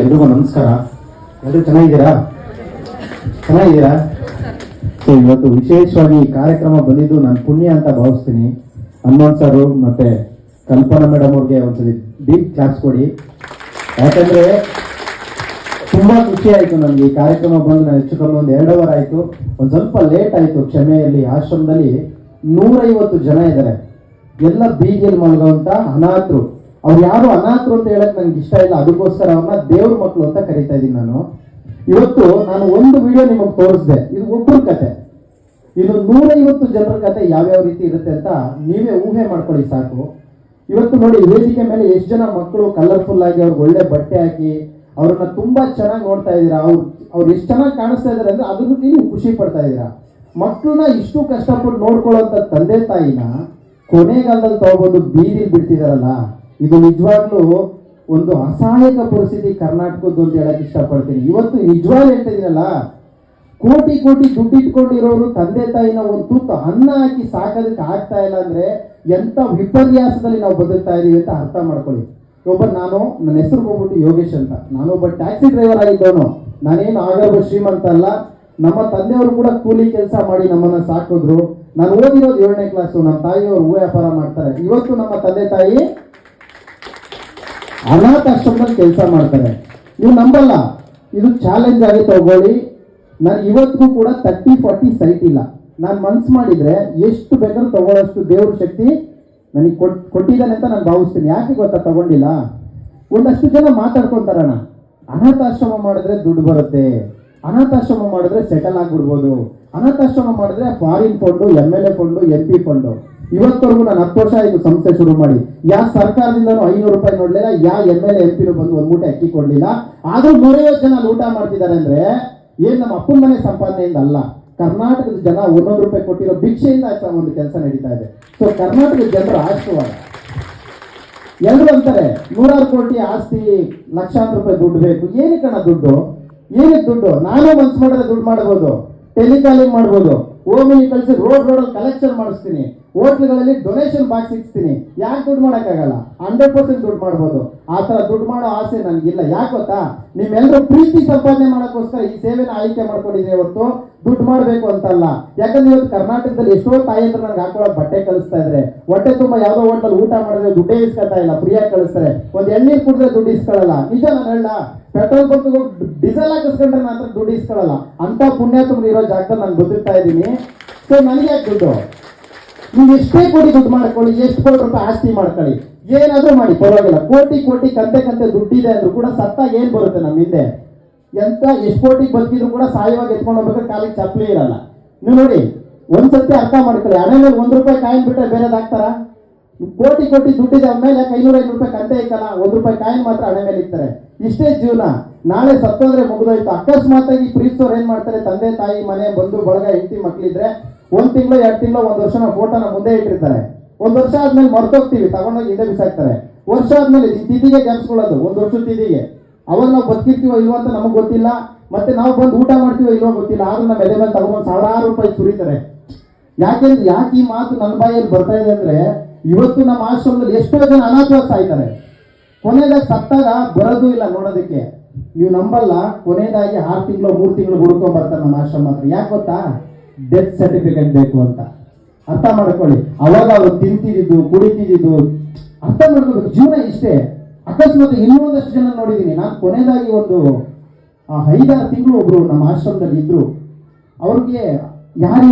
ಎಲ್ರಿಗೂ ನಮಸ್ಕಾರ. ಎಲ್ಲರೂ ಚೆನ್ನಾಗಿದ್ದೀರಾ? ಚೆನ್ನಾಗಿದ್ದೀರಾ? ಇವತ್ತು ವಿಶೇಷವಾಗಿ ಈ ಕಾರ್ಯಕ್ರಮ ಬಂದಿದ್ದು ನಾನು ಪುಣ್ಯ ಅಂತ ಭಾವಿಸ್ತೀನಿ. ಹನುಮಂತ್ ಸರ್ ಮತ್ತೆ ಕಲ್ಪನಾ ಮೇಡಮ್ ಅವ್ರಿಗೆ ಒಂದ್ಸಲಿ ಬಿಗ್ ಕ್ಲಾಸ್ ಕೊಡಿ. ಯಾಕಂದ್ರೆ ತುಂಬಾ ಖುಷಿ ಆಯ್ತು ನನಗೆ ಈ ಕಾರ್ಯಕ್ರಮ ಬಂದು ನಾನು ಹೆಚ್ಚು ಕಮ್ಮಿ ಒಂದು ಎರಡು ಅವರ್ ಆಯ್ತು. ಒಂದ್ ಸ್ವಲ್ಪ ಲೇಟ್ ಆಯ್ತು ಕ್ಷಮೆಯಲ್ಲಿ. ಆಶ್ರಮದಲ್ಲಿ ನೂರೈವತ್ತು ಜನ ಇದ್ದಾರೆ. ಎಲ್ಲ ಬೀದಿಯಲ್ಲಿ ಮಲಗುವಂತ ಅನಾಥರು. ಅವ್ರು ಯಾರು ಅನಾಥರು ಅಂತ ಹೇಳಕ್ ನನ್ಗೆ ಇಷ್ಟ ಇಲ್ಲ, ಅದಕ್ಕೋಸ್ಕರ ಅವ್ರನ್ನ ದೇವ್ರ ಮಕ್ಕಳು ಅಂತ ಕರಿತಾ ಇದ್ದೀನಿ ನಾನು. ಇವತ್ತು ನಾನು ಒಂದು ವಿಡಿಯೋ ನಿಮಗೆ ತೋರಿಸಿದೆ. ಇದು ಒಬ್ಬರ ಕತೆ. ಇದು ನೂರೈವತ್ತು ಜನರ ಕತೆ ಯಾವ್ಯಾವ ರೀತಿ ಇರುತ್ತೆ ಅಂತ ನೀವೇ ಊಹೆ ಮಾಡ್ಕೊಳ್ಳಿ ಸಾಕು. ಇವತ್ತು ನೋಡಿ, ವೇದಿಕೆ ಮೇಲೆ ಎಷ್ಟು ಜನ ಮಕ್ಕಳು ಕಲರ್ಫುಲ್ ಆಗಿ ಅವ್ರಿಗೆ ಒಳ್ಳೆ ಬಟ್ಟೆ ಹಾಕಿ ಅವ್ರನ್ನ ತುಂಬಾ ಚೆನ್ನಾಗಿ ನೋಡ್ತಾ ಇದ್ದೀರಾ. ಅವ್ರು ಅವ್ರು ಎಷ್ಟು ಚೆನ್ನಾಗಿ ಕಾಣಿಸ್ತಾ ಇದಾರೆ ಅಂದ್ರೆ ಅದನ್ನು ನೀವು ಖುಷಿ ಪಡ್ತಾ ಇದ್ದೀರಾ. ಮಕ್ಕಳನ್ನ ಇಷ್ಟು ಕಷ್ಟಪಟ್ಟು ನೋಡ್ಕೊಳ್ಳೋಂಥ ತಂದೆ ತಾಯಿನ ಕೊನೆಗಾಲದಲ್ಲಿ ತಗೊಬಂದು ಬೀದಿ ಬಿಡ್ತಿದಾರಲ್ಲ ಇದು ನಿಜವಾಗ್ಲೂ ಒಂದು ಅಸಹಾಯಕ ಪರಿಸ್ಥಿತಿ ಕರ್ನಾಟಕದ್ದು ಅಂತ ಹೇಳಕ್ ಇಷ್ಟಪಡ್ತೀನಿ. ಇವತ್ತು ನಿಜವಾಗ್ಲೂ ಹೇಳ್ತಿದ್ದೀನಲ್ಲ ಕೋಟಿ ಕೋಟಿ ದುಡ್ಡು ಇಟ್ಕೊಂಡಿರೋರು ತಂದೆ ತಾಯಿನ ಒಂದು ತುತ್ತು ಅನ್ನ ಹಾಕಿ ಸಾಕೋದಕ್ಕೆ ಆಗ್ತಾ ಇಲ್ಲ ಅಂದ್ರೆ ಎಂತ ವಿಪರ್ಯಾಸದಲ್ಲಿ ನಾವು ಬದುಕ್ತಾ ಇದೀವಿ ಅಂತ ಅರ್ಥ ಮಾಡ್ಕೊಳ್ಳಿ. ಒಬ್ಬ ನಾನು, ನನ್ನ ಹೆಸರು ಹೋಗ್ಬಿಟ್ಟು ಯೋಗೇಶ್ ಅಂತ. ನಾನೊಬ್ಬ ಟ್ಯಾಕ್ಸಿ ಡ್ರೈವರ್ ಆಗಿದ್ದವನು. ನಾನೇನು ಆಗೋ ಶ್ರೀಮಂತ ಅಲ್ಲ. ನಮ್ಮ ತಂದೆಯವರು ಕೂಡ ಕೂಲಿ ಕೆಲಸ ಮಾಡಿ ನಮ್ಮನ್ನ ಸಾಕಿದ್ರು ನಾನು ಓದಿರೋದು ಏಳನೇ ಕ್ಲಾಸು ನಮ್ಮ ತಾಯಿಯವರು ಹೂ ವ್ಯಾಪಾರ ಮಾಡ್ತಾರೆ. ಇವತ್ತು ನಮ್ಮ ತಂದೆ ತಾಯಿ ಅನಾಥಾಶ್ರಮದಲ್ಲಿ ಕೆಲಸ ಮಾಡ್ತಾರೆ. ನೀವು ನಂಬಲ್ಲ. ಇದು ಚಾಲೆಂಜ್ ಆಗಿ ತಗೊಳ್ಳಿ. ನಾನು ಇವತ್ತಿಗೂ ಕೂಡ ತರ್ಟಿ ಫಾರ್ಟಿ ಸೈಟ್ ಇಲ್ಲ. ನಾನು ಮನ್ಸು ಮಾಡಿದ್ರೆ ಎಷ್ಟು ಬೇಕಾದ್ರೂ ತಗೊಳ್ಳೋಷ್ಟು ದೇವ್ರ ಶಕ್ತಿ ನನಗೆ ಕೊಟ್, ಕೊಟ್ಟಿದ್ದಾನೆ ಅಂತ ನಾನು ಭಾವಿಸ್ತೀನಿ. ಯಾಕೆ ಗೊತ್ತಾ? ತಗೊಂಡಿಲ್ಲ. ಒಂದಷ್ಟು ಜನ ಮಾತಾಡ್ಕೊಂತಾರಣ. ಅನಾಥಾಶ್ರಮ ಮಾಡಿದ್ರೆ ದುಡ್ಡು ಬರುತ್ತೆ. ಅನಾಥಾಶ್ರಮ ಮಾಡಿದ್ರೆ ಸೆಟಲ್ ಆಗ್ಬಿಡ್ಬೋದು. ಅನಾಥಾಶ್ರಮ ಮಾಡಿದ್ರೆ foreign fund M L A fund M P fund ಇವತ್ತವರೆಗೂ ನಾನು ಹತ್ತು ವರ್ಷ ಆಯ್ತು ಸಂಸ್ಥೆ ಶುರು ಮಾಡಿ. ಯಾ ಸರ್ಕಾರದಿಂದನೂ ಐನೂರು ರೂಪಾಯಿ ನೋಡ್ಲಿಲ್ಲ, ಯಾ ಎಂ ಎಲ್ ಎಂ ಬಂದು ಒಂದು ಮೂಟೆ ಅಕ್ಕಿ ಕೊಡ್ಲಿಲ್ಲ ಆದ್ರೂ ನೂರೈವತ್ತು ಜನ ಊಟ ಮಾಡ್ತಿದ್ದಾರೆ ಅಂದ್ರೆ ಏನ್ ನಮ್ಮ ಅಪ್ಪನ ಮನೆ ಸಂಪಾದನೆಯಿಂದ ಅಲ್ಲ. ಕರ್ನಾಟಕದ ಜನ ಒಂದೊಂದು ರೂಪಾಯಿ ಕೊಟ್ಟಿರೋ ಭಿಕ್ಷೆಯಿಂದ ಒಂದು ಕೆಲಸ ನಡೀತಾ ಇದೆ. ಸೊ ಕರ್ನಾಟಕದ ಜನರು ಆಶೀರ್ವಾದ. ಎಲ್ಲರೂ ಅಂತಾರೆ, ನೂರಾರು ಕೋಟಿ ಆಸ್ತಿ, ಲಕ್ಷಾಂತರ ರೂಪಾಯಿ ದುಡ್ಡು ಬೇಕು. ಏನಕ್ಕೆ ಕಣ ದುಡ್ಡು? ಏನಕ್ಕೆ ದುಡ್ಡು? ನಾನು ಮನ್ಸು ಮಾಡಿದ್ರೆ ದುಡ್ಡು ಮಾಡ್ಬೋದು. ಟೆಲಿಕಾಲಿಂಗ್ ಮಾಡ್ಬೋದು. ಓಮಿ ಕಳಿಸಿ ರೋಡ್ ರೋಡಲ್ಲಿ ಕಲೆಕ್ಷನ್ ಮಾಡಿಸ್ತೀನಿ. ಹೋಟ್ಲುಗಳಲ್ಲಿ ಡೊನೇಷನ್ ಬಾಕ್ಸ್ ಇಕ್ಸ್ತೀನಿ ಯಾಕೆ ದುಡ್ಡು ಮಾಡೋಕ್ಕಾಗಲ್ಲ? ಹಂಡ್ರೆಡ್ ಪರ್ಸೆಂಟ್ ದುಡ್ಡು ಮಾಡ್ಬೋದು. ಆ ಥರ ದುಡ್ಡು ಮಾಡೋ ಆಸೆ ನನಗಿಲ್ಲ. ಯಾಕೆ ಗೊತ್ತಾ? ನಿಮ್ಮೆಲ್ಲರೂ ಪ್ರೀತಿ ಸಂಪಾದನೆ ಮಾಡೋಕ್ಕೋಸ್ಕರ ಈ ಸೇವೆನ ಆಯ್ಕೆ ಮಾಡ್ಕೊಂಡಿದ್ರೆ ಇವತ್ತು ದುಡ್ಡು ಮಾಡಬೇಕು ಅಂತಲ್ಲ. ಯಾಕಂದ್ರೆ ಇವತ್ತು ಕರ್ನಾಟಕದಲ್ಲಿ ಎಷ್ಟೋ ತಾಯಿಯಂದ್ರೆ ನನಗೆ ಹಾಕೊಳ್ಳೋ ಬಟ್ಟೆ ಕಳಿಸ್ತಾ ಇದ್ರೆ, ಹೊಟ್ಟೆ ತುಂಬ ಯಾವುದೋ ಹೋಟೆಲ್ ಊಟ ಮಾಡಿದ್ರೆ ದುಡ್ಡೇ ಇಸ್ಕೊತಾ ಇಲ್ಲ, ಫ್ರೀಯಾಗಿ ಕಳಿಸ್ತಾರೆ. ಒಂದು ಎಣ್ಣೆ ಕುಡಿದ್ರೆ ದುಡ್ಡು ಇಸ್ಕೊಳ್ಳಲ್ಲ ನಿಜ ನಾನು ಹೇಳ ಪೆಟ್ರೋಲ್ ಬಂಕ್ ಡೀಸೆಲ್ ಹಾಕಿಸ್ಕೊಂಡ್ರೆ ನಾನು ದುಡ್ಡು ಇಸ್ಕೊಳ್ಳಲ್ಲ ಅಂತ ಪುಣ್ಯ ಇರೋ ಜಾಗದಲ್ಲಿ ನಾನು ಬದುಕ್ತಾ ಇದ್ದೀನಿ. ಸೊ ನನಗೆ ಯಾಕೆ ದುಡ್ಡು? ನೀವು ಎಷ್ಟೇ ಕೋಟಿ ದುಡ್ಡು ಮಾಡ್ಕೊಳ್ಳಿ, ಎಷ್ಟು ಕೋಟಿ ರೂಪಾಯಿ ಆಸ್ತಿ ಮಾಡ್ಕೊಳ್ಳಿ, ಏನಾದ್ರೂ ಮಾಡಿ, ಪರವಾಗಿಲ್ಲ. ಕೋಟಿ ಕೋಟಿ, ಕಂತೆ ಕಂತೆ ದುಡ್ಡಿದೆ ಅಂದ್ರೂ ಕೂಡ ಸತ್ತಾಗ ಏನ್ ಬರುತ್ತೆ ನಮ್ಮ ಹಿಂದೆ? ಎಂತ, ಎಷ್ಟು ಕೋಟಿ ಬದುಕಿದ್ರು ಕೂಡ ಸಾಯವಾಗಿ ಎತ್ಕೊಂಡು ಹೋಗ್ಬೇಕಾದ್ರೆ ಕಾಲಿಗೆ ಚಪ್ಪಲಿ ಇರಲ್ಲ. ನೀವು ನೋಡಿ, ಒಂದ್ಸತಿ ಅರ್ಥ ಮಾಡ್ಕೊಳ್ಳಿ. ಹಣೆ ಮೇಲೆ ಒಂದ್ ರೂಪಾಯಿ ಕಾಯಿನ್ ಬಿಟ್ಟರೆ ಬೇರೆ ಹಾಕ್ತಾರ? ಕೋಟಿ ಕೋಟಿ ದುಡ್ಡಿದೆ ಯಾಕೆ ಐನೂರ ಐದು ರೂಪಾಯಿ ಕಂತೆ ಇಕ್ಕಲ್ಲ? ಒಂದ್ ರೂಪಾಯಿ ಕಾಯಿನ್ ಮಾತ್ರ ಹಣೆ ಮೇಲೆ ಇರ್ತಾರೆ ಇಷ್ಟೇ ಜೀವನ. ನಾಳೆ ಸತ್ತೋದ್ರೆ ಮುಗಿದೋಯ್ತು. ಅಕಸ್ಮಾತಾಗಿ ಪ್ರೀತಿಸೋರು ಏನ್ ಮಾಡ್ತಾರೆ? ತಂದೆ, ತಾಯಿ, ಮನೆ ಬಂದು ಬಳಗ, ಹೆಂಡತಿ, ಮಕ್ಳಿದ್ರೆ ಒಂದ್ ತಿಂಗಳು, ಎರಡು ತಿಂಗಳು, ಒಂದ್ ವರ್ಷ ಫೋಟೋನ ಮುಂದೆ ಇಟ್ಟಿರ್ತಾರೆ ಒಂದ್ ವರ್ಷ ಆದ್ಮೇಲೆ ಮರ್ತೋಗ್ತೀವಿ ತಗೊಂಡೋಗಿ ಹಿಂದೆ ಬಿಸಾಕ್ತಾರೆ. ವರ್ಷ ಆದ್ಮೇಲೆ ಈ ತಿಥಿಗೆ ಜ್ಞಾಪಿಸ್ಕೊಳ್ಳೋದು ಒಂದ್ ವರ್ಷದ ತಿಥಿಗೆ. ಅವಾಗ ನಾವು ಬದುಕಿರ್ತೀವೋ ಇಲ್ವೋ ಅಂತ ನಮಗೆ ಗೊತ್ತಿಲ್ಲ. ಮತ್ತೆ ನಾವು ಬಂದು ಊಟ ಮಾಡ್ತೀವೋ ಇಲ್ವೋ ಗೊತ್ತಿಲ್ಲ. ಆದ್ರೂ ನಮ್ಮ ಎದೆ ಮೇಲೆ ತಗೊಂಡು ಸಾವಿರಾರು ರೂಪಾಯಿ ಸುರಿತಾರೆ. ಯಾಕೆಂದ್ರೆ ಯಾಕೆ ಈ ಮಾತು ನನ್ನ ಬಾಯಲ್ಲಿ ಬರ್ತಾ ಇದೆ ಅಂದ್ರೆ, ಇವತ್ತು ನಮ್ಮ ಆಶ್ರಮದಲ್ಲಿ ಎಷ್ಟೋ ಜನ ಅನಾಥವಾಗಿ ಸಾಯ್ತಾರೆ. ಕೊನೆದಾಗ ಸತ್ತಾಗ ಬರೋದು ಇಲ್ಲ ನೋಡೋದಕ್ಕೆ. ನೀವು ನಂಬಲ್ಲ ಕೊನೆಯದಾಗಿ ಆರು ತಿಂಗಳು, ಮೂರು ತಿಂಗಳು ಹುಡ್ಕೊಂಡ್ ಬರ್ತಾರೆ ನಮ್ಮ ಆಶ್ರಮ ಹತ್ರ. ಯಾಕೆ ಗೊತ್ತಾ? ಡೆತ್ ಸರ್ಟಿಫಿಕೇಟ್ ಬೇಕು ಅಂತ. ಅರ್ಥ ಮಾಡ್ಕೊಳ್ಳಿ. ಅವಾಗ ಅವ್ರು ತಿಂತಿದ್ದು, ಕುಡಿತಿದ್ದು, ಅರ್ಥ ಮಾಡ್ಕೋಬೇಕು. ಜೀವನ ಇಷ್ಟೇ. ಅಕಸ್ಮಾತ್ ಇನ್ನೊಂದಷ್ಟು ಜನ ನೋಡಿದ್ದೀನಿ. ನಾನು ಕೊನೆಯದಾಗಿ ಒಂದು ಐದಾರು ತಿಂಗಳು ಒಬ್ರು ನಮ್ಮ ಆಶ್ರಮದಲ್ಲಿ ಇದ್ರು. ಅವ್ರಿಗೆ ಯಾರು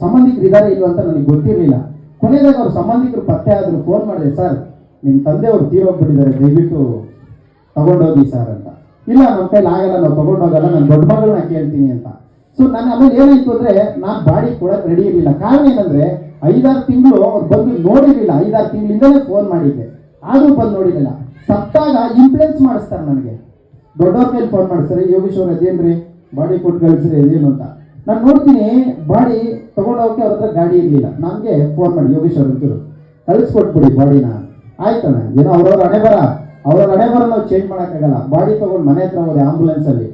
ಸಂಬಂಧಿಕರು ಇದ್ದಾರೆ ಇಲ್ಲ ಅಂತ ನನಗೆ ಗೊತ್ತಿರಲಿಲ್ಲ. ಕೊನೆಯದಾಗಿ ಅವ್ರ ಸಂಬಂಧಿಕರು ಪತ್ತೆ ಆದರೂ ಫೋನ್ ಮಾಡಿದೆ, ಸರ್ ನಿಮ್ಮ ತಂದೆಯವರು ತೀರೋಗ್ಬಿಟ್ಟಿದ್ದಾರೆ, ದಯವಿಟ್ಟು ತಗೊಂಡೋಗಿ ಸರ್ ಅಂತ. ಇಲ್ಲ ನಮ್ಮ ಕೈಲಿ ಆಗಲ್ಲ, ನಾವು ತಗೊಂಡೋಗಲ್ಲ, ನಾನು ದೊಡ್ಡ ಮಗಳನ್ನ ಕೇಳ್ತೀನಿ ಅಂತ. ಸೊ ನಾನು ಆಮೇಲೆ ಏನಾಯ್ತು ಅಂದ್ರೆ, ನಾನು ಬಾಡಿ ಕೊಡಕ್ ರೆಡಿ ಇರಲಿಲ್ಲ. ಕಾರಣ ಏನಂದ್ರೆ, ಐದಾರು ತಿಂಗಳು ಅವ್ರು ಬಂದು ನೋಡಿರಲಿಲ್ಲ. ಐದಾರು ತಿಂಗಳಿಂದಲೇ ಫೋನ್ ಮಾಡಿದ್ದೆ. ಆದರೂ ಬಂದು ನೋಡಿರಲಿಲ್ಲ. ಸತ್ತಾಗ ಇನ್ಫ್ಲುಯೆನ್ಸ್ ಮಾಡಿಸ್ತಾರೆ ನನಗೆ. ದೊಡ್ಡವ್ರ ಕೈಲಿ ಫೋನ್ ಮಾಡಿಸ್ತಾರೆ. ಯೋಗೀಶ್ವರ ಅದೇನ್ರಿ? ಬಾಡಿ ಕೊಟ್ಟು ಕಳಿಸ್ರಿ ಅದೇನು ಅಂತ. ನಾನು ನೋಡ್ತೀನಿ, ಬಾಡಿ ತಗೊಂಡೋಗಕ್ಕೆ ಅವ್ರ ಹತ್ರ ಗಾಡಿ ಇರಲಿಲ್ಲ. ನನಗೆ ಫೋನ್ ಮಾಡಿ ಯೋಗೀಶ್ವರ ಅಂತರು ಕಳಿಸ್ಕೊಟ್ಬಿಡಿ ಬಾಡಿನ. ಆಯ್ತಣ್ಣ ಏನೋ ಅವ್ರವ್ರ ಹಣೆ ಬರ. ಅವ್ರವ್ರ ಹಣೆ ಬರ, ನಾವು ಚೇಂಜ್ ಮಾಡೋಕ್ಕಾಗಲ್ಲ ಬಾಡಿ ತಗೊಂಡು ಮನೆ ಹತ್ರ ಹೋದೆ ಆಂಬುಲೆನ್ಸಲ್ಲಿ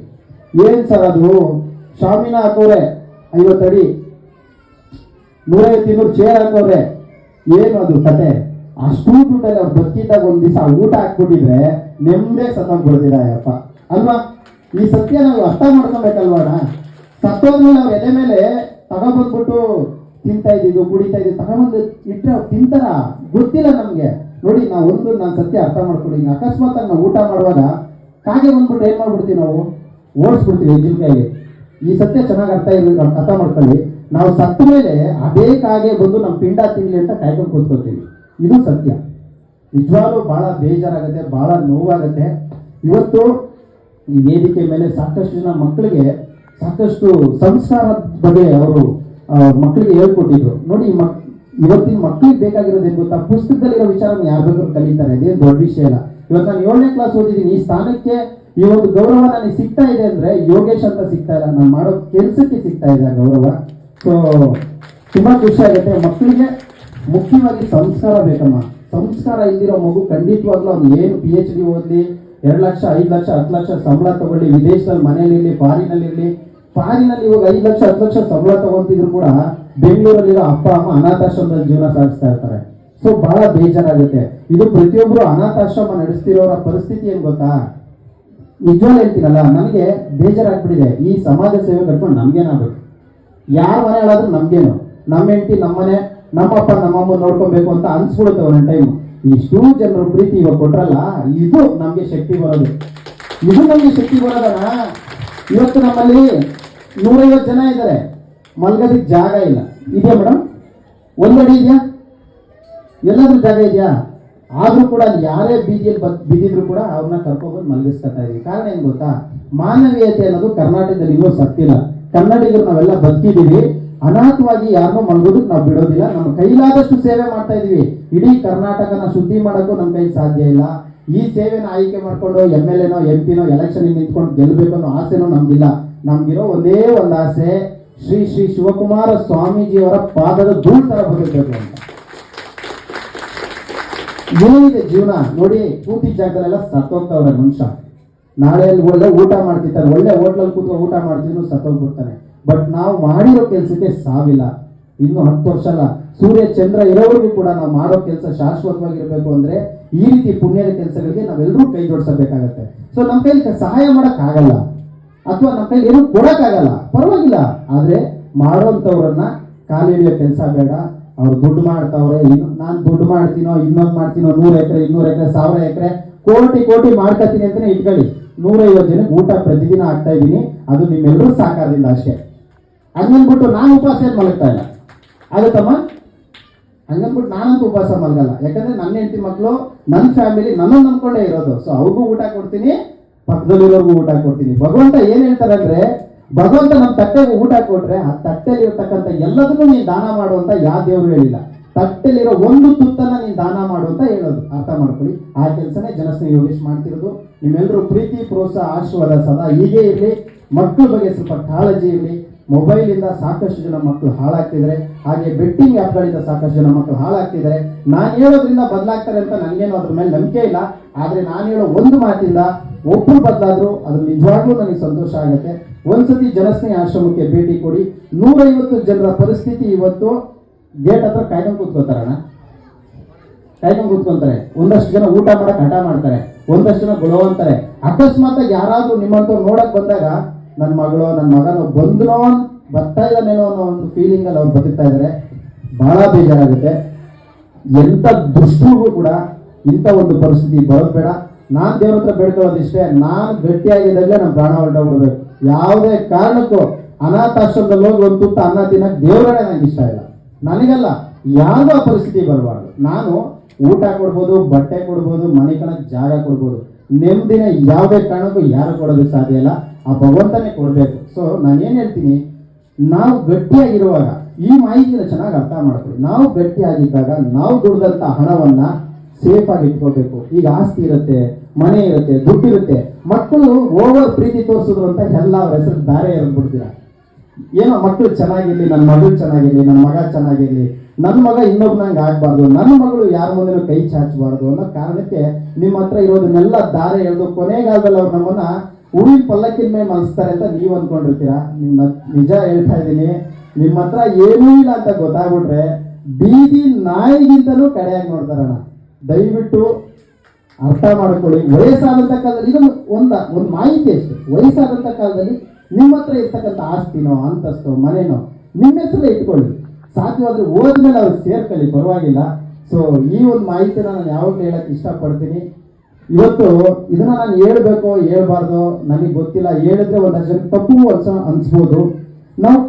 ಏನ್ ಸರ್ ಅದು? ಶಾಮಿನ ಹಾಕೋರೆ ಐವತ್ತಡಿ ನೂರೈವತ್ತು ಇನ್ನೂರು ಚೇರ್ ಹಾಕೋರೆ, ಏನು ಅದು ಕತೆ? ಅಷ್ಟು ದುಡ್ಡಲ್ಲಿ ಅವ್ರು ಬದುಕಿದ್ದಾಗ ಒಂದು ದಿವಸ ಊಟ ಹಾಕ್ಬಿಟ್ಟಿದ್ರೆ ನೆಮ್ಮದೇ ಯಪ್ಪ. ಅಲ್ವಾ? ಈ ಸತ್ಯ ನಾವು ಅರ್ಥ ಮಾಡ್ಕೊಬೇಕಲ್ವಾಣ ಸತ್ತೋದ್ಮೇಲೆ ಅವ್ರ ಎದೆ ಮೇಲೆ ತಗೊಬಂದ್ಬಿಟ್ಟು ತಿಂತಾ ಇದ್ದಿದ್ದು ಕುಡಿತಾ ಇದ್ದು ತಗೊಂಬಂದು ಇಟ್ಟರೆ ಅವ್ರು ತಿಂತಾರ? ಗೊತ್ತಿಲ್ಲ ನಮಗೆ. ನೋಡಿ, ನಾವು ಒಂದು ನಾನು ಸತ್ಯ ಅರ್ಥ ಮಾಡ್ಕೊಡಿ ಅಕಸ್ಮಾತ್ ನಾವು ಊಟ ಮಾಡುವಾಗ ಕಾಗೆ ಬಂದ್ಬಿಟ್ಟು ಏನ್ ಮಾಡ್ಬಿಡ್ತೀವಿ ನಾವು? ಓಡಿಸ್ಬಿಡ್ತೀವಿ ಕೈಗೆ. ಈ ಸತ್ಯ ಚೆನ್ನಾಗಿ ಅರ್ಥ ಇರ್ಲಿ ಅರ್ಥ ಮಾಡ್ಕೊಳ್ಳಿ. ನಾವು ಸತ್ತ ಮೇಲೆ ಅದೇ ಕಾಗೆ ಬಂದು ನಮ್ಮ ಪಿಂಡ ತಿನ್ಲಿ ಅಂತ ಕಾಯ್ಕೊಂಡು ಕೂತ್ಕೊಳ್ತೀವಿ. ಇದು ಸತ್ಯ. ನಿಜವಾಗ್ಲೂ ಬಹಳ ಬೇಜಾರಾಗುತ್ತೆ ಬಹಳ ನೋವಾಗುತ್ತೆ. ಇವತ್ತು ಈ ವೇದಿಕೆ ಮೇಲೆ ಸಾಕಷ್ಟು ಜನ ಮಕ್ಕಳಿಗೆ ಸಾಕಷ್ಟು ಸಂಸ್ಕಾರದ ಬಗ್ಗೆ ಅವರು ಮಕ್ಕಳಿಗೆ ಹೇಳ್ಕೊಟ್ಟಿದ್ರು. ನೋಡಿ ಮಕ್, ಇವತ್ತಿನ ಮಕ್ಕಳಿಗೆ ಬೇಕಾಗಿರೋದು ಏನ್ ಗೊತ್ತಾ? ಪುಸ್ತಕದಲ್ಲಿರೋ ವಿಚಾರನ ಯಾರು ಬೇಕಾದ್ರೂ ಕಲಿತಾರೆ. ಅದೇನು ದೊಡ್ಡ ವಿಷಯ ಇಲ್ಲ ಇವತ್ತು ನಾನು ಏಳನೇ ಕ್ಲಾಸ್ ಓದಿದ್ದೀನಿ. ಈ ಸ್ಥಾನಕ್ಕೆ ಈ ಒಂದು ಗೌರವ ನನಗೆ ಸಿಗ್ತಾ ಇದೆ ಅಂದ್ರೆ ಯೋಗೇಶ್ ಅಂತ ಸಿಗ್ತಾ ಇಲ್ಲ, ನಾನು ಮಾಡೋ ಕೆಲಸಕ್ಕೆ ಸಿಗ್ತಾ ಇದೆ ಗೌರವ. ಸೊ ತುಂಬಾ ಖುಷಿ ಆಗುತ್ತೆ. ಮಕ್ಕಳಿಗೆ ಮುಖ್ಯವಾಗಿ ಸಂಸ್ಕಾರ ಬೇಕಮ್ಮ. ಸಂಸ್ಕಾರ ಇದ್ದಿರೋ ಮಗು ಖಂಡಿತವಾಗ್ಲೂ ಅವ್ನು ಏನು ಪಿ ಎಚ್ ಡಿ ಓದಲಿ, ಎರಡು ಲಕ್ಷ, ಐದು ಲಕ್ಷ, ಹತ್ತು ಲಕ್ಷ ಸಂಬಳ ತಗೊಳ್ಳಿ, ವಿದೇಶದಲ್ಲಿ ಮನೆಯಲ್ಲಿರಲಿ ಫಾರಿನಲ್ಲಿ ಇರ್ಲಿ. ಫಾರಿನಲ್ಲಿ ಇವಾಗ ಐದು ಲಕ್ಷ, ಹತ್ತು ಲಕ್ಷ ಸಂಬಳ ತಗೊಂತಿದ್ರು ಕೂಡ ಬೆಂಗಳೂರಲ್ಲಿರೋ ಅಪ್ಪ, ಅಮ್ಮ ಅನಾಥಾಶ್ರಮದಲ್ಲಿ ಜೀವನ ಸಾಗಿಸ್ತಾ ಇರ್ತಾರೆ. ಸೊ ಬಹಳ ಬೇಜಾರಾಗುತ್ತೆ. ಇದು ಪ್ರತಿಯೊಬ್ಬರು ಅನಾಥಾಶ್ರಮ ನಡೆಸ್ತಿರೋರ ಪರಿಸ್ಥಿತಿ ಏನು ಗೊತ್ತಾ? ನಿಜವಾಗ್ಲೂ ಹೇಳ್ತೀನಲ್ಲ ನನಗೆ ಬೇಜಾರಾಗ್ಬಿಟ್ಟಿದೆ. ಈ ಸಮಾಜ ಸೇವೆ ಕಟ್ಕೊಂಡು ನಮ್ಗೇನಾಗಬೇಕು ಯಾರ ಮನೆ ಹೇಳಾದ್ರೂ ನಮ್ಗೇನು. ನಮ್ಮ ಹೆಂಡತಿ ನಮ್ಮನೆ ನಮ್ಮಪ್ಪ ನಮ್ಮಮ್ಮ ನೋಡ್ಕೊಬೇಕು ಅಂತ ಅನ್ಸ್ಬಿಡುತ್ತೆ ಒಂದೊಂದು ಟೈಮ್ ಇಷ್ಟು ಜನರು ಪ್ರೀತಿ ಇವಾಗ ಕೊಟ್ರಲ್ಲ, ಇದು ನಮ್ಗೆ ಶಕ್ತಿ ಬರೋದು. ಇದು ನಮ್ಗೆ ಶಕ್ತಿ ಬರೋದಣ್ಣ ಇವತ್ತು ನಮ್ಮಲ್ಲಿ ನೂರೈವತ್ತು ಜನ ಇದ್ದಾರೆ. ಮಲ್ಗೋದಕ್ಕೆ ಜಾಗ ಇಲ್ಲ. ಇದೆಯಾ ಮೇಡಮ್ ಒಂದಡಿ ಇದೆಯಾ? ಎಲ್ಲಾದ್ರೂ ಜಾಗ ಇದೆಯಾ? ಆದ್ರೂ ಕೂಡ ಅಲ್ಲಿ ಯಾರೇ ಬೀದಿಯಲ್ಲಿ ಬದ್ ಬಿದ್ದಿದ್ರು ಕೂಡ ಅವ್ರನ್ನ ಕರ್ಕೊಬಂದು ಮಲಗಿಸ್ಕೊತಾ ಇದೀವಿ ಕಾರಣ ಏನ್ ಗೊತ್ತಾ? ಮಾನವೀಯತೆ ಅನ್ನೋದು ಕರ್ನಾಟಕದಲ್ಲಿ ಇನ್ನೂ ಸತ್ತಿಲ್ಲ ಕನ್ನಡಿಗರು ನಾವೆಲ್ಲ ಬದುಕಿದೀವಿ ಅನಾಥವಾಗಿ ಯಾರನ್ನೂ ಮಲಗೋದಕ್ಕೆ ನಾವು ಬಿಡೋದಿಲ್ಲ. ನಮ್ಮ ಕೈಲಾದಷ್ಟು ಸೇವೆ ಮಾಡ್ತಾ ಇದೀವಿ ಇಡೀ ಕರ್ನಾಟಕನ ಶುದ್ಧಿ ಮಾಡೋಕ್ಕೂ ನಮ್ಮ ಕೈ ಸಾಧ್ಯ ಇಲ್ಲ. ಈ ಸೇವೆನ ಆಯ್ಕೆ ಮಾಡ್ಕೊಂಡು ಎಂ ಎಲ್ ಎನೋ, ಎಂ ಪಿನೋ ಎಲೆಕ್ಷನ್ ನಿಂತ್ಕೊಂಡು ಗೆಲ್ಲಬೇಕು ಅನ್ನೋ ಆಸೆನೂ ನಮ್ಗಿಲ್ಲ. ನಮ್ಗಿರೋ ಒಂದೇ ಒಂದು ಆಸೆ ಶ್ರೀ ಶ್ರೀ ಶಿವಕುಮಾರ ಸ್ವಾಮೀಜಿಯವರ ಪಾದದ ಧೂಳ್ ತರ ಬದುಕಬೇಕು ಅಂತ. ಏನಿದೆ ಜೀವನ ನೋಡಿ ಪೂರ್ತಿ ಜಾಗದಲ್ಲೆಲ್ಲ ಸತ್ತೋಗ್ತಾವ್ರೆ ಮನುಷ್ಯ. ನಾಳೆ ಅಲ್ಲಿ ಒಳ್ಳೆ ಊಟ ಮಾಡ್ತಿರ್ತಾರೆ. ಒಳ್ಳೆ ಹೋಟ್ಲಲ್ಲಿ ಕೂತ್ಕೊಂಡು ಊಟ ಮಾಡ್ತಿದ್ರು ಸತ್ತೋಗ್ಬಿಡ್ತಾರೆ. ಬಟ್ ನಾವು ಮಾಡಿರೋ ಕೆಲಸಕ್ಕೆ ಸಾವಿಲ್ಲ. ಇನ್ನು ಹತ್ತು ವರ್ಷ ಅಲ್ಲ. ಸೂರ್ಯ, ಚಂದ್ರ ಇರೋವರೆಗೂ ಕೂಡ ನಾವು ಮಾಡೋ ಕೆಲಸ ಶಾಶ್ವತವಾಗಿರ್ಬೇಕು ಅಂದ್ರೆ ಈ ರೀತಿ ಪುಣ್ಯದ ಕೆಲಸಗಳಿಗೆ ನಾವೆಲ್ಲರೂ ಕೈ ಜೋಡಿಸಬೇಕಾಗತ್ತೆ. ಸೊ ನಮ್ಮ ಕೈಲಿ ಸಹಾಯ ಮಾಡೋಕ್ಕಾಗಲ್ಲ. ಅಥವಾ ನಮ್ಮ ಕೈಲಿ ಏನು ಕೊಡೋಕ್ಕಾಗಲ್ಲ. ಪರವಾಗಿಲ್ಲ. ಆದ್ರೆ ಮಾಡೋಂಥವ್ರನ್ನ ಕಾಲಿಡಿಯೋ ಕೆಲಸ ಬೇಡ. ಅವ್ರು ದುಡ್ಡು ಮಾಡ್ತಾವ್ರೆ, ಇನ್ನು ನಾನು ದುಡ್ಡು ಮಾಡ್ತೀನೋ, ಇನ್ನೊಂದು ಮಾಡ್ತೀನೋ, ನೂರು ಎಕರೆ, ಇನ್ನೂರು ಎಕರೆ, ಸಾವಿರ ಎಕರೆ, ಕೋಟಿ ಕೋಟಿ ಮಾಡ್ಕೊತೀನಿ ಅಂತಾನೆ ಇಟ್ಕೊಳ್ಳಿ. ನೂರೈವತ್ತು ಜನಕ್ಕೆ ಊಟ ಪ್ರತಿದಿನ ಆಗ್ತಾ ಇದ್ದೀನಿ. ಅದು ನಿಮ್ಮೆಲ್ಲರೂ ಸಾಕಾರದಿಂದ ಅಷ್ಟೇ. ಹಂಗನ್ಬಿಟ್ಟು ನಾನು ಉಪವಾಸ ಏನ್ ಮಲಗ್ತಾ ಇಲ್ಲ? ಆಗುತ್ತಮ್ಮ? ಹಂಗನ್ಬಿಟ್ಟು ನಾನಂತೂ ಉಪವಾಸ ಮಲಗಲ್ಲ. ಯಾಕಂದ್ರೆ ನನ್ನ ಹೆಂಡತಿ ಮಕ್ಕಳು ನನ್ನ ಫ್ಯಾಮಿಲಿ ನನ್ನನ್ನು ನಂಬ್ಕೊಂಡೇ ಇರೋದು. ಸೊ ಅವ್ರಿಗೂ ಊಟ ಕೊಡ್ತೀನಿ, ಪಕ್ಕದಲ್ಲಿರೋರ್ಗೂ ಊಟ ಕೊಡ್ತೀನಿ. ಭಗವಂತ ಏನ್ ಹೇಳ್ತಾರೆ ಅಂದ್ರೆ ಭಗವಂತ ನಮ್ಮ ತಟ್ಟೆಗೆ ಊಟ ಕೊಟ್ರೆ ಆ ತಟ್ಟೆಲಿ ಇರ್ತಕ್ಕಂಥ ಎಲ್ಲದನ್ನೂ ನೀನು ದಾನ ಮಾಡುವಂತ ಯಾವ ದೇವರು ಹೇಳಿಲ್ಲ. ತಟ್ಟೆಲಿರೋ ಒಂದು ತುತ್ತನ್ನ ನೀನು ದಾನ ಮಾಡು ಅಂತ ಹೇಳೋದು. ಅರ್ಥ ಮಾಡ್ಕೊಳ್ಳಿ. ಆ ಕೆಲಸನೇ ಜನಸ್ನೇಹಿ ಯೋಗೇಶ್ ಮಾಡ್ತಿರೋದು. ನಿಮ್ಮೆಲ್ಲರೂ ಪ್ರೀತಿ, ಪ್ರೋತ್ಸಾಹ, ಆಶೀರ್ವಾದ ಸದಾ ಹೀಗೆ ಇರಲಿ. ಮಕ್ಕಳ ಬಗ್ಗೆ ಸ್ವಲ್ಪ ಕಾಳಜಿ ಇರಲಿ. ಮೊಬೈಲ್ ಇಂದ ಸಾಕಷ್ಟು ಜನ ಮಕ್ಕಳು ಹಾಳಾಗ್ತಿದ್ದಾರೆ. ಹಾಗೆ ಬೆಟ್ಟಿಂಗ್ ಆ್ಯಪ್ಗಳಿಂದ ಸಾಕಷ್ಟು ಜನ ಮಕ್ಕಳು ಹಾಳಾಗ್ತಿದ್ದಾರೆ. ನಾನು ಹೇಳೋದ್ರಿಂದ ಬದಲಾಗ್ತಾರೆ ಅಂತ ನನಗೇನು ಅದ್ರ ಮೇಲೆ ನಂಬಿಕೆ ಇಲ್ಲ. ಆದ್ರೆ ನಾನು ಹೇಳೋ ಒಂದು ಮಾತಿಂದ ಒಬ್ರು ಬದಲಾದ್ರು, ಅದು ನಿಜವಾಗ್ಲೂ ನನಗೆ ಸಂತೋಷ ಆಗುತ್ತೆ. ಒಂದ್ಸತಿ ಜನಸ್ನೇಹಿ ಆಶ್ರಮಕ್ಕೆ ಭೇಟಿ ಕೊಡಿ. ನೂರೈವತ್ತು ಜನರ ಪರಿಸ್ಥಿತಿ ಇವತ್ತು ಗೇಟ್ ಹತ್ರ ಕಾಯ್ಕೊಂಡು ಕೂತ್ಕೋತಾರಣ ಕಾಯ್ಕೊಂಡು ಕೂತ್ಕೊಂತಾರೆ ಒಂದಷ್ಟು ಜನ ಊಟ ಮಾಡಕ್ ಹಠ ಮಾಡ್ತಾರೆ. ಒಂದಷ್ಟು ಜನ ಗೊಳೋ ಅಂತಾರೆ. ಅಕಸ್ಮಾತ್ ಯಾರಾದರೂ ನಿಮ್ಮಂತವ್ರು ನೋಡಕ್ ಬಂದಾಗ ನನ್ನ ಮಗಳು, ನನ್ನ ಮಗನು ಬಂದ್ನೋ ಬರ್ತಾ ಇದ್ದಾನೇನೋ ಅನ್ನೋ ಒಂದು ಫೀಲಿಂಗ್ ಅಲ್ಲಿ ಅವ್ರು ಬದುಕ್ತಾ ಇದ್ದಾರೆ ಬಹಳ ಬೇಜಾರಾಗುತ್ತೆ. ಎಂತ ದುಷ್ಟರಿಗೂ ಕೂಡ ಇಂಥ ಒಂದು ಪರಿಸ್ಥಿತಿ ಬರೋದು ಬೇಡ. ನಾನ್ ದೇವ್ರ ಹತ್ರ ಬೇಡ್ಕೊಳ್ಳೋದಿಷ್ಟೇ, ನಾನು ಗಟ್ಟಿಯಾಗಿದ್ದಾಗಲೇ ನಮ್ಮ ಪ್ರಾಣ ಹೊರಟೋಗ್ಬಿಡ್ಬೇಕು ಯಾವುದೇ ಕಾರಣಕ್ಕೂ ಅನಾಥಾಶ್ರಮದಲ್ಲಿ ಹೋಗಿ ಒಂದು ತುತ್ತ ಅನ್ನ ದಿನ ದೇವರೇ ನನಗೆ ಇಷ್ಟ ಇಲ್ಲ. ನನಗಲ್ಲ, ಯಾವುದೋ ಪರಿಸ್ಥಿತಿ ಬರಬಾರ್ದು. ನಾನು ಊಟ ಕೊಡ್ಬೋದು, ಬಟ್ಟೆ ಕೊಡ್ಬೋದು, ಮನೆ ಕಣಕ್ ಜಾಗ ಕೊಡ್ಬೋದು. ನೆಮ್ಮದಿನ ಯಾವುದೇ ಕಾರಣಕ್ಕೂ ಯಾರು ಕೊಡೋದಕ್ಕೆ ಸಾಧ್ಯ ಇಲ್ಲ. ಆ ಭಗವಂತನೇ ಕೊಡಬೇಕು. ಸೊ ನಾನು ಏನು ಹೇಳ್ತೀನಿ? ನಾವು ಗಟ್ಟಿಯಾಗಿರುವಾಗ, ಈ ಮಾಹಿತಿನ ಚೆನ್ನಾಗಿ ಅರ್ಥ ಮಾಡ್ಕೊಳ್ಳಿ. ನಾವು ಗಟ್ಟಿಯಾಗಿದ್ದಾಗ, ನಾವು ದುಡ್ದಂತ ಹಣವನ್ನ ಸೇಫ್ ಆಗಿ ಇಟ್ಕೋಬೇಕು. ಈಗ ಆಸ್ತಿ ಇರುತ್ತೆ, ಮನೆ ಇರುತ್ತೆ, ದುಡ್ಡು ಇರುತ್ತೆ. ಮಕ್ಕಳು ಓವರ್ ಪ್ರೀತಿ ತೋರಿಸಿದ್ರು ಅಂತ ಎಲ್ಲ ಹೆಸರು ದಾರೆ ಇರ್ಬಿಡ್ತೀರ. ಏನೋ ಮಕ್ಕಳು ಚೆನ್ನಾಗಿರ್ಲಿ ನನ್ನ ಮಗಳು ಚೆನ್ನಾಗಿರ್ಲಿ ನನ್ನ ಮಗ ಚೆನ್ನಾಗಿರ್ಲಿ ನನ್ನ ಮಗ ಇನ್ನೊಬ್ನಂಗೆ ಆಗ್ಬಾರ್ದು, ನನ್ನ ಮಗಳು ಯಾರ ಮುಂದೆ ಕೈ ಚಾಚಬಾರ್ದು ಅನ್ನೋ ಕಾರಣಕ್ಕೆ ನಿಮ್ಮ ಹತ್ರ ಇರೋದನ್ನೆಲ್ಲ ದಾರೆ ಎಳೆದು ಕೊನೆಗಾಲದಲ್ಲಿ ಅವ್ರು ನಮ್ಮನ್ನ ಹೂವಿನ ಪಲ್ಲಕ್ಕಿನ ಮೇಲೆ ಮಲಸ್ತಾರೆ ಅಂತ ನೀವು ಅನ್ಕೊಂಡಿರ್ತೀರಾ? ನಿಮ್ಮ ನಿಜ ಹೇಳ್ತಾ ಇದ್ದೀನಿ. ನಿಮ್ಮ ಹತ್ರ ಏನೂ ಇಲ್ಲ ಅಂತ ಗೊತ್ತಾಗ್ಬಿಟ್ರೆ ಬೀದಿ ನಾಯಿಗಿಂತಲೂ ಕಡೆಯಾಗಿ ನೋಡ್ತಾರಣ್ಣ ದಯವಿಟ್ಟು ಅರ್ಥ ಮಾಡ್ಕೊಳ್ಳಿ. ವಯಸ್ಸಾದಂತ ಕಾಲದಲ್ಲಿ ಇದೊಂದು ಒಂದ, ಒಂದು ಮಾಹಿತಿ ಅಷ್ಟೇ. ವಯಸ್ಸಾದಂತ ಕಾಲದಲ್ಲಿ ನಿಮ್ಮ ಹತ್ರ ಇರ್ತಕ್ಕಂಥ ಆಸ್ತಿನೋ, ಅಂತಸ್ತೋ, ಮನೆನೋ, ನಿಮ್ಮ ಹೆಸರು ಇಟ್ಕೊಳ್ಳಿ. ಸಾಧ್ಯವಾದ್ರೆ ಓದ್ಮೇಲೆ ಅವ್ರು ಸೇರ್ಕೊಳ್ಳಿ, ಪರವಾಗಿಲ್ಲ. ಸೊ ಈ ಒಂದು ಮಾಹಿತಿನ ನಾನು ಯಾವಾಗಲೂ ಹೇಳಕ್ ಇಷ್ಟಪಡ್ತೀನಿ? ಇವತ್ತು ಇದನ್ನ ನಾನು ಹೇಳ್ಬೇಕು, ಹೇಳ್ಬಾರ್ದು, ನನಗೆ ಗೊತ್ತಿಲ್ಲ. ಹೇಳಿದ್ರೆ ಒಂದು ಜನ ತಪ್ಪು ಅನ್ಸ, ಅನ್ಸ್ಬೋದು. ನಾವು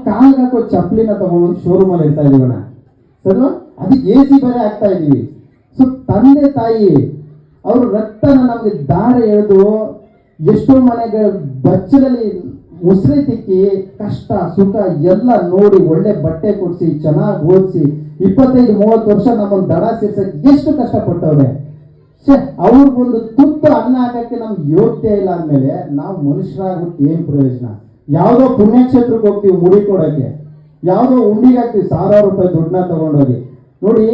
ಹಾಕೋ ಚಪ್ಪಲಿನ ತಗೊಂಡು ಶೋರೂಮ್ ಅಲ್ಲಿ ಇರ್ತಾ ಇದೀವಣ ಸರಿ ಅದಕ್ಕೆ ಎ ಸಿ ಬೇರೆ ಆಗ್ತಾ ಇದೀವಿ. ಸೊ ತಂದೆ, ತಾಯಿ, ಅವ್ರ ರಕ್ತನ ನಮಗೆ ದಾರ ಎಳೆದು ಎಷ್ಟೋ ಮನೆಗಳ ಬಚ್ಚಲಲ್ಲಿ ಮುಸ್ರೆ ತಿಕ್ಕಿ ಕಷ್ಟ, ಸುಖ ಎಲ್ಲ ನೋಡಿ ಒಳ್ಳೆ ಬಟ್ಟೆ ಕೊಡಿಸಿ, ಚೆನ್ನಾಗಿ ಓದಿಸಿ, ಇಪ್ಪತ್ತೈದು, ಮೂವತ್ತು ವರ್ಷ ನಮ್ಮನ್ನು ದಡ ಸೇರ್ಸಕ್ಕೆ ಎಷ್ಟು ಕಷ್ಟಪಟ್ಟವ್ರೆ? ಶೇ ಅವ್ರಿಗೊಂದು ತುತ್ತು ಅನ್ನ ಹಾಕಕ್ಕೆ ನಮ್ಗೆ ಯೋಗ್ಯತೆ ಇಲ್ಲ ಅಂದಮೇಲೆ ನಾವು ಮನುಷ್ಯರಾಗ್ಬಿಟ್ಟು ಏನು ಪ್ರಯೋಜನ? ಯಾವುದೋ ಪುಣ್ಯಕ್ಷೇತ್ರಕ್ಕೆ ಹೋಗ್ತೀವಿ ಮುಡಿ ಕೊಡೋಕ್ಕೆ. ಯಾವುದೋ ಉಂಡಿಗೆ ಹಾಕ್ತೀವಿ ಸಾವಿರಾರು ರೂಪಾಯಿ ದುಡ್ಡನ್ನ ತಗೊಂಡೋಗಿ. ನೋಡಿ,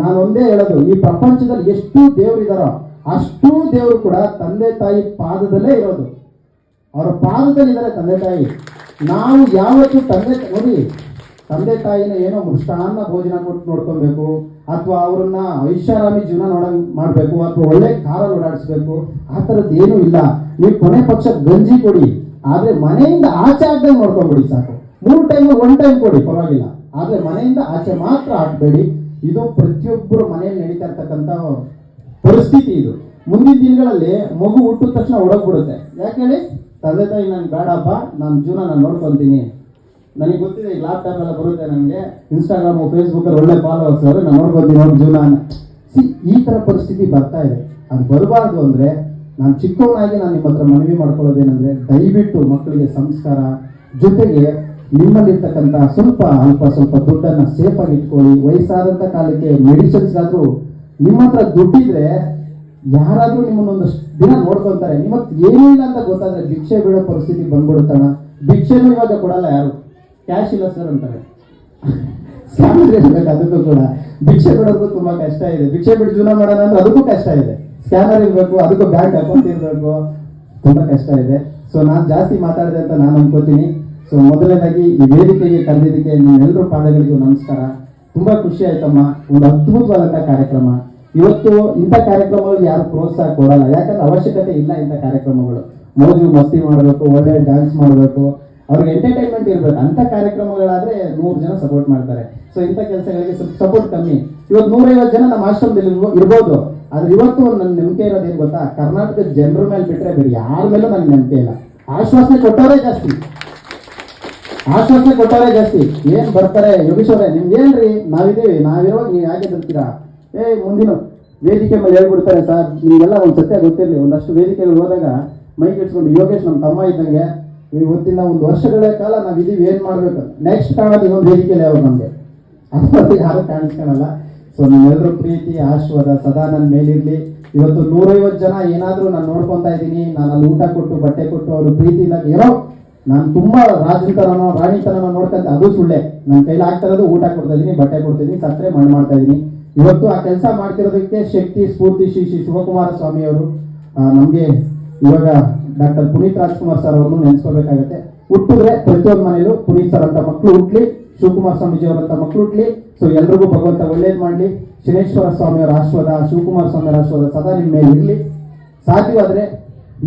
ನಾನು ಒಂದೇ ಹೇಳೋದು, ಈ ಪ್ರಪಂಚದಲ್ಲಿ ಎಷ್ಟು ದೇವರಿದಾರೋ, ಅಷ್ಟೂ ದೇವರು ಕೂಡ ತಂದೆ ತಾಯಿ ಪಾದದಲ್ಲೇ ಇರೋದು. ಅವರ ಪಾದದಲ್ಲಿದ್ದಾರೆ ತಂದೆ ತಾಯಿ. ನಾವು ಯಾವತ್ತೂ ತಂದೆ ನೋಡಿ, ತಂದೆ ತಾಯಿನ ಏನೋ ಮೃಷ್ಟಾನ್ನ ಭೋಜನ ಕೊಟ್ಟು ನೋಡ್ಕೊಬೇಕು, ಅಥವಾ ಅವ್ರನ್ನ ಐಷಾರಾಮಿ ಜೀವನ ನೋಡ, ಮಾಡಬೇಕು, ಅಥವಾ ಒಳ್ಳೆ ಕಾರ ಓಡಾಡಿಸ್ಬೇಕು, ಆ ಥರದ್ದು ಏನೂ ಇಲ್ಲ. ನೀವು ಕೊನೆ ಪಕ್ಷ ಗಂಜಿ ಕೊಡಿ, ಆದರೆ ಮನೆಯಿಂದ ಆಚೆ ಆಗ್ದಂಗೆ ನೋಡ್ಕೊಂಬಿಡಿ ಸಾಕು. ಮೂರು ಟೈಮ್ ಒನ್ ಟೈಮ್ ಕೊಡಿ, ಪರವಾಗಿಲ್ಲ. ಆದರೆ ಮನೆಯಿಂದ ಆಚೆ ಮಾತ್ರ ಆಗಬೇಡಿ. ಇದು ಪ್ರತಿಯೊಬ್ಬರು ಮನೆಯಲ್ಲಿ ನಡೀತಾ ಇರ್ತಕ್ಕಂಥ ಪರಿಸ್ಥಿತಿ ಇದು. ಮುಂದಿನ ದಿನಗಳಲ್ಲಿ ಮಗು ಹುಟ್ಟಿದ ತಕ್ಷಣ ಹೊಡೋಗ್ಬಿಡುತ್ತೆ ಯಾಕೆ ಹೇಳಿ? ತಂದೆ ತಾಯಿ ನಾನು ಬೇಡಪ್ಪ ನನ್ನ ಜೀವನ ನಾನು ನೋಡ್ಕೊತೀನಿ. ನನಗೆ ಗೊತ್ತಿದೆ ಈಗ ಲ್ಯಾಪ್ಟಾಪ್ ಎಲ್ಲ ಬರುತ್ತೆ ನನಗೆ. ಇನ್ಸ್ಟಾಗ್ರಾಮು ಫೇಸ್ಬುಕ್ ಅಲ್ಲಿ ಒಳ್ಳೆ ಫಾಲೋವರ್ಸ್ ಆದರೆ ನಾನು ನೋಡ್ಕೊತೀನಿ ಅವ್ರ ಜೀವನ ಸಿ ಈ ತರ ಪರಿಸ್ಥಿತಿ ಬರ್ತಾ ಇದೆ. ಅದು ಬರಬಾರ್ದು ಅಂದ್ರೆ, ನಾನು ಚಿಕ್ಕವನಾಗಿ ನಾನು ನಿಮ್ಮ ಹತ್ರ ಮನವಿ ಮಾಡ್ಕೊಳ್ಳೋದೇನೆಂದರೆ, ದಯವಿಟ್ಟು ಮಕ್ಕಳಿಗೆ ಸಂಸ್ಕಾರ, ಜೊತೆಗೆ ನಿಮ್ಮಲ್ಲಿರ್ತಕ್ಕಂಥ ಸ್ವಲ್ಪ ಅಲ್ಪ, ಸ್ವಲ್ಪ ದುಡ್ಡನ್ನು ಸೇಫ್ ಆಗಿ ಇಟ್ಕೊಳ್ಳಿ. ವಯಸ್ಸಾದಂತ ಕಾಲಕ್ಕೆ ಮೆಡಿಸಿನ್ಸ್ಗಾದರೂ ನಿಮ್ಮ ಹತ್ರ ದುಡ್ಡಿದ್ರೆ ಯಾರಾದ್ರೂ ನಿಮ್ಮನ್ನೊಂದಷ್ಟು ದಿನ ನೋಡ್ಕೊಂತಾರೆ. ಇವತ್ತು ಏನಿಲ್ಲ ಅಂತ ಗೊತ್ತಾದ್ರೆ ಭಿಕ್ಷೆ ಬಿಡೋ ಪರಿಸ್ಥಿತಿ ಬಂದ್ಬಿಡುತ್ತಣ ಭಿಕ್ಷೆನೂ ಇವಾಗ ಕೊಡಲ್ಲ ಯಾರು? ಕ್ಯಾಶ್ ಇಲ್ಲ ಸರ್ ಅಂತಾರೆ. ಸ್ಕ್ಯಾನರ್ ಅದಕ್ಕೂ ಕೂಡ. ಭಿಕ್ಷೆ ಬಿಡೋಕ್ಕೂ ತುಂಬಾ ಕಷ್ಟ ಇದೆ. ಭಿಕ್ಷೆ ಬಿಟ್ಟು ಜೀವನ ಮಾಡೋಣ ಅಂದ್ರೆ ಅದಕ್ಕೂ ಕಷ್ಟ ಇದೆ. ಸ್ಕ್ಯಾನರ್ ಇರಬೇಕು, ಅದಕ್ಕೂ ಬ್ಯಾಂಕ್ ಅಕೌಂಟ್ ಇರಬೇಕು. ತುಂಬಾ ಕಷ್ಟ ಇದೆ. ಸೊ ನಾನು ಜಾಸ್ತಿ ಮಾತಾಡಿದೆ ಅಂತ ನಾನು ಅನ್ಕೋತೀನಿ. ಸೊ ಮೊದಲನೇದಾಗಿ ಈ ವೇದಿಕೆಗೆ ಕರೆದಿದ್ದಕ್ಕೆ ನಿಮ್ಮೆಲ್ಲರೂ ಪಾದಗಳಿಗೂ ನಮಸ್ಕಾರ. ತುಂಬಾ ಖುಷಿ ಆಯ್ತಮ್ಮ. ಒಂದು ಅದ್ಭುತವಾದಂತಹ ಕಾರ್ಯಕ್ರಮ. ಇವತ್ತು ಇಂಥ ಕಾರ್ಯಕ್ರಮಗಳು ಯಾರು ಪ್ರೋತ್ಸಾಹ ಕೊಡಲ್ಲ. ಯಾಕಂದ್ರೆ ಅವಶ್ಯಕತೆ ಇಲ್ಲ ಇಂಥ ಕಾರ್ಯಕ್ರಮಗಳು. ಮೋಜು, ಮಸ್ತಿ ಮಾಡಬೇಕು, ಒಳ್ಳೆ ಡ್ಯಾನ್ಸ್ ಮಾಡಬೇಕು. ಅವ್ರಿಗೆ ಎಂಟರ್ಟೈನ್ಮೆಂಟ್ ಇರಬೇಕು. ಅಂತ ಕಾರ್ಯಕ್ರಮಗಳಾದ್ರೆ ನೂರು ಜನ ಸಪೋರ್ಟ್ ಮಾಡ್ತಾರೆ. ಸೊ ಇಂಥ ಕೆಲಸಗಳಿಗೆ ಸ್ವಲ್ಪ ಸಪೋರ್ಟ್ ಕಮ್ಮಿ. ಇವತ್ತು ನೂರೈವತ್ತು ಜನ ನಮ್ಮ ಆಶ್ರಮದಲ್ಲಿ ಇರ್ಬೋ- ಇರ್ಬೋದು. ಆದ್ರೆ ಇವತ್ತು ನನ್ನ ನಂಬಿಕೆ ಇರೋದೇನು ಗೊತ್ತಾ? ಕರ್ನಾಟಕದ ಜನರ ಮೇಲೆ ಬಿಟ್ಟರೆ ಬೇರೆ ಯಾರ ಮೇಲೂ ನನಗೆ ನಂಬಿಕೆ ಇಲ್ಲ. ಆಶ್ವಾಸನೆ ಕೊಟ್ಟವರೇ ಜಾಸ್ತಿ. ಆಶ್ವಾಸನೆ ಕೊಟ್ಟವರೇ ಜಾಸ್ತಿ. ಏನ್ ಬರ್ತಾರೆ ಯೋಗೇಶ್ವರೇ ನಿಮ್ಗೆ ಏನ್ರಿ? ನಾವಿದ್ದೀವಿ ನಾವಿರೋ ನೀವು ಯಾಕೆ ಬರ್ತೀರಾ? ಏ ಮುಂದಿನ ವೇದಿಕೆ ಮೇಲೆ ಹೇಳ್ಬಿಡ್ತಾರೆ ಸರ್. ನಿಮ್ಗೆಲ್ಲ ಒಂದು ಸತ್ಯ ಗೊತ್ತಿರಲಿ. ಒಂದಷ್ಟು ವೇದಿಕೆಗಳು ಹೋದಾಗ ಮೈಕ್ ಇಟ್ಕೊಂಡು ಯೋಗೇಶ್ ನಮ್ಮ ತಮ್ಮ ಇದ್ದಂಗೆ ಇವತ್ತಿನ ಒಂದು ವರ್ಷಗಳ ಕಾಲ ನಾವು ಇದೀವಿ, ಏನು ಮಾಡಬೇಕು? ನೆಕ್ಸ್ಟ್ ಕಾಣೋದು ಇನ್ನೊಂದು ವೇದಿಕೆಯಲ್ಲಿ ಅವ್ರು ನಮ್ಗೆ? ಅದರಲ್ಲಿ ಯಾರು ಕಾಣಿಸ್ಕೊಳಲ್ಲ. ಸೊ ನಿಮ್ಮೆಲ್ಲರ ಪ್ರೀತಿ, ಆಶೀರ್ವಾದ, ಸದಾ ನನ್ನ ಮೇಲಿರ್ಲಿ. ಇವತ್ತು ನೂರೈವತ್ತು ಜನ ಏನಾದರೂ ನಾನು ನೋಡ್ಕೊತಾ ಇದ್ದೀನಿ. ನಾನು ಅಲ್ಲಿ ಊಟ ಕೊಟ್ಟು, ಬಟ್ಟೆ ಕೊಟ್ಟು, ಅವ್ರ ಇಲ್ಲ ಏನೋ ನಾನು ತುಂಬಾ ರಾಜಂತನೋ ರಾಣಿತನೋ ನೋಡ್ಕೊಂತ ಅದು ಸುಳ್ಳೆ. ನನ್ನ ಕೈಲಿ ಆಗ್ತಾ ಇರೋದು ಊಟ ಕೊಡ್ತಾ ಇದೀನಿ ಬಟ್ಟೆ ಕೊಡ್ತಾ ಇದೀನಿ ಸತ್ರೆ ಮಣ್ಣು ಮಾಡ್ತಾ ಇದೀನಿ ಇವತ್ತು ಆ ಕೆಲಸ ಮಾಡ್ತಿರೋದಕ್ಕೆ ಶಕ್ತಿ, ಸ್ಫೂರ್ತಿ ಶ್ರೀ ಶ್ರೀ ಶಿವಕುಮಾರ ಸ್ವಾಮಿ ಅವರು ನಮಗೆ ಇವಾಗ ಡಾಕ್ಟರ್ ಪುನೀತ್ ರಾಜ್ಕುಮಾರ್ ಸರ್ ಅವರನ್ನು ನೆನೆಸ್ಕೋಬೇಕಾಗತ್ತೆ. ಹುಟ್ಟಿದ್ರೆ ಪ್ರತಿಯೊಂದು ಮನೆಯಲ್ಲೂ ಪುನೀತ್ ಸರ್ ಅಂತ ಮಕ್ಕಳು ಹುಟ್ಲಿ, ಶಿವಕುಮಾರ್ ಸ್ವಾಮೀಜಿ ಅವರಂತ ಮಕ್ಕಳು ಹುಟ್ಲಿ, ಸೊ ಎಲ್ರಿಗೂ ಭಗವಂತ ಒಳ್ಳೇದು ಮಾಡ್ಲಿ. ಶನೇಶ್ವರ ಸ್ವಾಮಿಯವರ ಆಶ್ವಾದ ಶಿವಕುಮಾರ ಸ್ವಾಮಿಯವರ ಆಶ್ವಾದ ಸದಾ ನಿಮ್ಮ ಮೇಲೆ ಇರಲಿ. ಸಾಧ್ಯವಾದ್ರೆ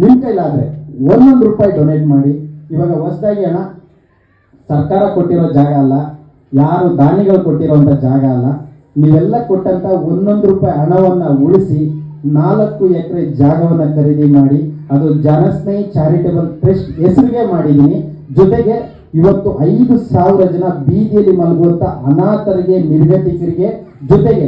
ನಿಮ್ಮ ಕೈಲಾದ್ರೆ ಒಂದೊಂದು ರೂಪಾಯಿ ಡೊನೇಟ್ ಮಾಡಿ. ಇವಾಗ ಹೊಸದಾಗಿ ಹಣ ಸರ್ಕಾರ ಕೊಟ್ಟಿರೋ ಜಾಗ ಅಲ್ಲ, ಯಾರು ದಾನಿಗಳು ಕೊಟ್ಟಿರುವಂತ ಜಾಗ ಅಲ್ಲ ನೀವೆಲ್ಲ ಕೊಟ್ಟಂತ ಒಂದೊಂದು ರೂಪಾಯಿ ಹಣವನ್ನ ಉಳಿಸಿ ನಾಲ್ಕು ಎಕರೆ ಜಾಗವನ್ನ ಖರೀದಿ ಮಾಡಿ, ಅದು ಜನಸ್ನೇಹಿ ಚಾರಿಟೇಬಲ್ ಟ್ರಸ್ಟ್ ಹೆಸರಿಗೆ ಮಾಡಿದ್ದೀನಿ. ಜೊತೆಗೆ ಇವತ್ತು ಐದು ಸಾವಿರ ಜನ ಬೀದಿಯಲ್ಲಿ ಮಲಗುವಂತ ಅನಾಥರಿಗೆ, ನಿರ್ಗತಿಕರಿಗೆ ಜೊತೆಗೆ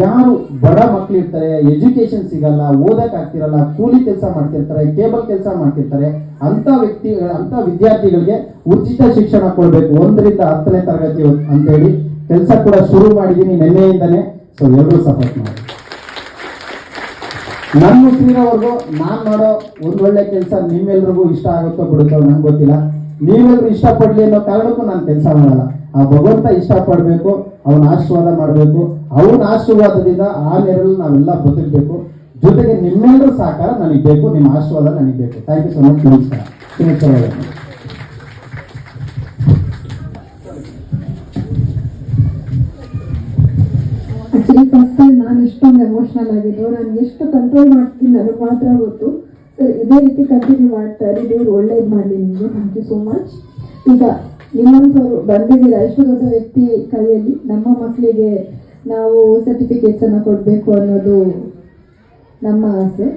ಯಾರು ಬಡ ಮಕ್ಕಳಿರ್ತಾರೆ ಎಜುಕೇಶನ್ ಸಿಗಲ್ಲ, ಓದಕ್ ಆಗ್ತಿರಲ್ಲ, ಕೂಲಿ ಕೆಲಸ ಮಾಡ್ತಿರ್ತಾರೆ, ಕೇಬಲ್ ಕೆಲಸ ಮಾಡ್ತಿರ್ತಾರೆ ಅಂತ ವ್ಯಕ್ತಿ ಅಂತ ವಿದ್ಯಾರ್ಥಿಗಳಿಗೆ ಉಚಿತ ಶಿಕ್ಷಣ ಕೊಡಬೇಕು ಒಂದರಿಂದ ಹತ್ತನೇ ತರಗತಿ ಅಂತ ಹೇಳಿ ಕೆಲಸ ಕೂಡ ಶುರು ಮಾಡಿದ್ದೀನಿ ನಿನ್ನೆಯಿಂದನೇ. ಸೊ ಎಲ್ಲರೂ ಸಪೋರ್ಟ್ ಮಾಡಿ. ನನ್ನ ಸೀರವರೆಗೂ ನಾನು ಮಾಡೋ ಒಂದ್ ಒಳ್ಳೆ ಕೆಲಸ ನಿಮ್ಮೆಲ್ರಿಗೂ ಇಷ್ಟ ಆಗುತ್ತೋ ಬಿಡುತ್ತೋ ನಂಗೆ ಗೊತ್ತಿಲ್ಲ. ನೀವೆಲ್ಲರೂ ಇಷ್ಟಪಡ್ಲಿ ಅನ್ನೋ ಕಾರಣಕ್ಕೂ ನಾನು ಕೆಲಸ ಮಾಡಲ್ಲ. ಆ ಭಗವಂತ ಇಷ್ಟಪಡಬೇಕು, ಅವನ ಆಶೀರ್ವಾದ ಮಾಡಬೇಕು. ಅವನ ಆಶೀರ್ವಾದದಿಂದ ಆ ನೆರಳು ನಾವೆಲ್ಲ ಬದುಕಬೇಕು. ಜೊತೆಗೆ ನಿಮ್ಮೆಲ್ಲರೂ ಸಹಕಾರ ನನಗೆ ಬೇಕು, ನಿಮ್ಮ ಆಶೀರ್ವಾದ ನನಗೆ ಬೇಕು. ಥ್ಯಾಂಕ್ ಯು ಸೊ ಮಚ್ ನಮಸ್ಕಾರ. ನಾನು ಎಷ್ಟೊಂದು ಎಮೋಷ್ನಲ್ ಆಗಿದ್ದು, ನಾನು ಎಷ್ಟು ಕಂಟ್ರೋಲ್ ಮಾಡ್ತೀನಿ ನನಗೆ ಮಾತ್ರ ಗೊತ್ತು. ಸರ್ ಇದೇ ರೀತಿ ಕಂಟಿನ್ಯೂ ಮಾಡ್ತಾ ಇರಿ. ದೇವ್ರು ಒಳ್ಳೇದು ಮಾಡಲಿ ನಿಮಗೆ. ಥ್ಯಾಂಕ್ ಯು ಸೋ ಮಚ್ ಈಗ ನಿಮ್ಮಂಥವ್ರು ಬಂದಿದ್ದೀರ? ಎಷ್ಟು ದೊಡ್ಡ ವ್ಯಕ್ತಿ ಕೈಯಲ್ಲಿ? ನಮ್ಮ ಮಕ್ಕಳಿಗೆ ನಾವು ಸರ್ಟಿಫಿಕೇಟ್ಸನ್ನು ಕೊಡಬೇಕು ಅನ್ನೋದು ನಮ್ಮ ಆಸೆ.